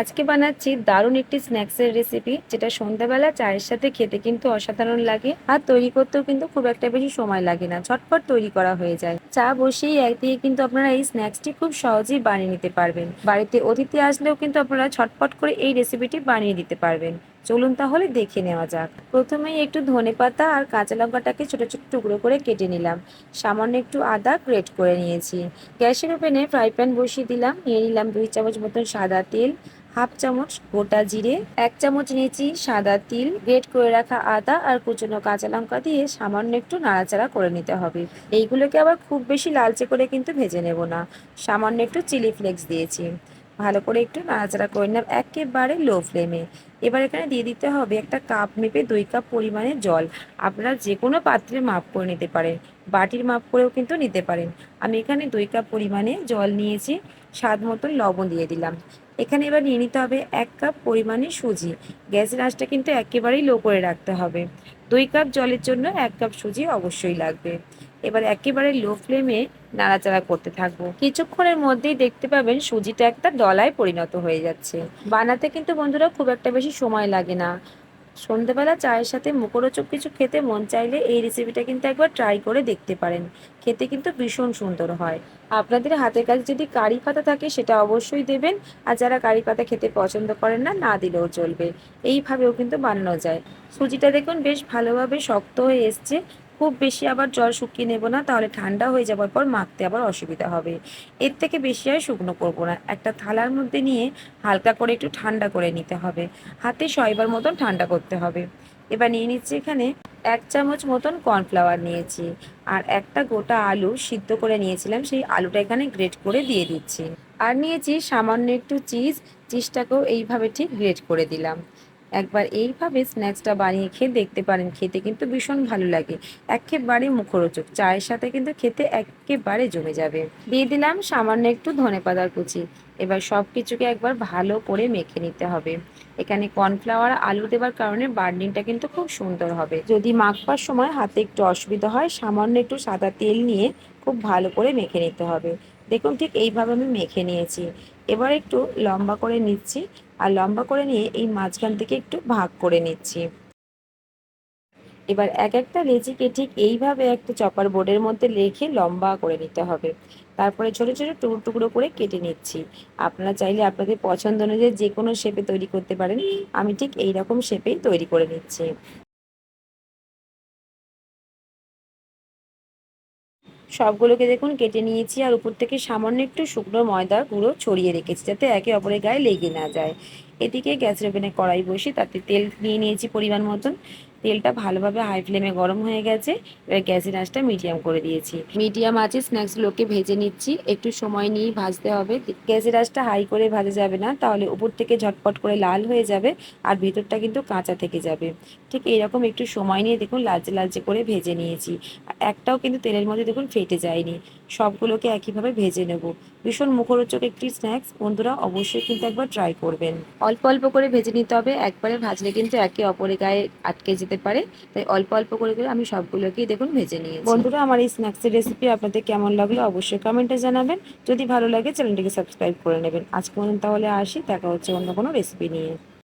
আজকে বানাচ্ছি দারুণ একটি স্ন্যাক্সের রেসিপি যেটা সন্ধ্যাবেলা চায়ের সাথে খেতে কিন্তু অসাধারণ লাগে আর তৈরি করতেও কিন্তু খুব একটা বেশি সময় লাগে না, ঝটপট তৈরি করা হয়ে যায়। চা বসিয়ে একদিকে কিন্তু আপনারা এই স্ন্যাক্সটি খুব সহজেই বানিয়ে নিতে পারবেন। বাড়িতে অতিথি আসলেও কিন্তু আপনারা ঝটপট করে এই রেসিপিটি বানিয়ে দিতে পারবেন। চলুন তাহলে দেখে নেওয়া যাক। প্রথমেই একটু ধনে পাতা আর কাঁচা লঙ্কাটাকে ছোট ছোট টুকরো করে কেটে নিলাম। সামান্য একটু আদা গ্রেট করে নিয়েছি। গ্যাসের ওপেনে ফ্রাই প্যান বসিয়ে দিলাম, নিয়ে নিলাম দুই চামচ মতন সাদা তেল হাফ চামচ গোটা জিরে, এক চামচ নেচি সাদা তিল, গ্রেট করে রাখা আদা আর কুচনো কাঁচা লঙ্কা দিয়ে সামান্য একটু নাড়াচাড়া করে নিতে হবে। এইগুলোকে আবার খুব বেশি লালচে করে কিন্তু ভেজে নেব না। সামান্য একটু চিলি ফ্লেক্স দিয়েছি। ভালো করে একটু নাড়াচাড়া করে নিলাম একেবারে লো ফ্লেমে এবার এখানে দিয়ে দিতে হবে একটা কাপ মেপে দুই কাপ পরিমাণে জল। আপনারা যে কোনো পাত্রে মাপ করে নিতে পারেন, বাটির মাপ করেও কিন্তু নিতে পারেন। আমি এখানে দুই কাপ পরিমাণে জল নিয়েছি, স্বাদ মতন লবণ দিয়ে দিলাম। এখানে এবার নিয়ে নিতে হবে এক কাপ পরিমাণে সুজি। গ্যাসের আঁচটা কিন্তু একেবারেই লো করে রাখতে হবে। দুই কাপ জলের জন্য এক কাপ সুজি অবশ্যই লাগবে। এবার একেবারে লো ফ্লেমে নাড়াচাড়া করতে থাকব। কিছুক্ষণের মধ্যেই দেখতে পাবেন সুজিটা একটা দলায় পরিণত হয়ে যাচ্ছে। বানাতে কিন্তু বন্ধুরা খুব একটা বেশি সময় লাগে না। সন্ধেবেলা চায়ের সাথে মুখরোচক কিছু খেতে মন চাইলে এই রেসিপিটা কিন্তু একবার ট্রাই করে দেখতে পারেন। খেতে কিন্তু ভীষণ সুন্দর হয়। আপনাদের হাতের কাছে যদি কারি পাতা থাকে সেটা অবশ্যই দেবেন। আর যারা কারি পাতা খেতে পছন্দ করেন না না দিলেও চলবে। এইভাবেও কিন্তু বানানো যায়। সুজিটা দেখুন বেশ ভালোভাবে শক্ত হয়ে এসছে। খুব বেশি আবার জল শুকিয়ে নেব না, তাহলে ঠান্ডা হয়ে যাওয়ার পর মাখতে আবার অসুবিধা হবে। এর থেকে বেশি আর শুকনো করব না। একটা থালার মধ্যে নিয়ে হালকা করে একটু ঠান্ডা করে নিতে হবে। হাতে শয়বার মতন ঠান্ডা করতে হবে। এবার নিয়ে নিচ্ছি এখানে এক চামচ মতন কর্নফ্লাওয়ার নিয়েছি। আর একটা গোটা আলু সিদ্ধ করে নিয়েছিলাম, সেই আলুটা এখানে গ্রেট করে দিয়ে দিচ্ছি। আর নিয়েছি সামান্য একটু চিজ, চিজটাকেও এইভাবে ঠিক গ্রেট করে দিলাম। একবার এইভাবে স্ন্যাক্সটা বানিয়ে খেয়ে দেখতে পারেন। খেতে কিন্তু ভীষণ ভালো লাগে। একেবারে মুখরোচক। চায়ের সাথে কিন্তু খেতে একেবারে জমে যাবে। দিয়ে দিলাম সামান্য একটু ধনে পাতার কুচি। এবার সব কিছুকে একবার ভালো করে মেখে নিতে হবে। এখানে কর্নফ্লাওয়ার আলু দেওয়ার কারণে বার্নিংটা কিন্তু খুব সুন্দর হবে। যদি মাখবার সময় হাতে একটু অসুবিধা হয়, সামান্য একটু সাদা তেল নিয়ে খুব ভালো করে মেখে নিতে হবে। দেখুন ঠিক এইভাবে আমি মেখে নিয়েছি। এবার একটু লম্বা করে নিচ্ছি আর লম্বা করে নিয়ে এই মাঝখান থেকে একটু ভাগ করে নিচ্ছি। এবার এক একটা লেচিকে ঠিক এইভাবে একটা চপার বোর্ডের মধ্যে রেখে লম্বা করে নিতে হবে। তারপরে ছোট ছোট টুকরো টুকরো করে কেটে নিচ্ছি। আপনারা চাইলে আপনাদের পছন্দ অনুযায়ী যে কোনো শেপে তৈরি করতে পারেন। আমি ঠিক এই রকম শেপেই তৈরি করে নিচ্ছি। সবগুলোকে দেখুন কেটে নিয়েছি আর উপর থেকে সামান্য একটু শুকনো ময়দা গুঁড়ো ছড়িয়ে রেখেছি যাতে একে অপরের গায়ে লেগে না যায়। এদিকে গ্যাসের ওভেনে কড়াই বসি তাতে তেল নিয়ে নিয়েছি পরিমাণ মতন। তেলটা ভালোভাবে হাই ফ্লেমে গরম হয়ে গেছে। এবার গ্যাসের আঁচটা মিডিয়াম করে দিয়েছি। মিডিয়াম আঁচে স্ন্যাক্সগুলোকে ভেজে নিচ্ছি। একটু সময় নিয়েই ভাজতে হবে। গ্যাসের আঁচটা হাই করে ভাজা যাবে না তাহলে উপর থেকে ঝটপট করে লাল হয়ে যাবে আর ভেতরটা কিন্তু কাঁচা থেকে যাবে। ঠিক এরকম একটু সময় নিয়ে দেখুন লালচে লালচে করে ভেজে নিয়েছি। একটাও কিন্তু তেলের মধ্যে দেখুন ফেটে যায়নি। সবগুলোকে একইভাবে ভেজে নেব। ভীষণ মুখরোচক একটি স্ন্যাক্স বন্ধুরা অবশ্যই কিন্তু একবার ট্রাই করবেন। অল্প অল্প করে ভেজে নিতে হবে। একবারে ভাজলে কিন্তু একে অপরের গায়ে আটকে যেতে পারে। তাই অল্প অল্প করে করে আমি সবগুলোকেই দেখুন ভেজে নিয়েছি। বন্ধুরা, আমার এই স্ন্যাক্সের রেসিপি আপনাদের কেমন লাগল অবশ্যই কমেন্টে জানাবেন। যদি ভালো লাগে চ্যানেলটিকে সাবস্ক্রাইব করে নেবেন। আজকে তাহলে আসি, দেখা হচ্ছে অন্য কোনো রেসিপি নিয়ে।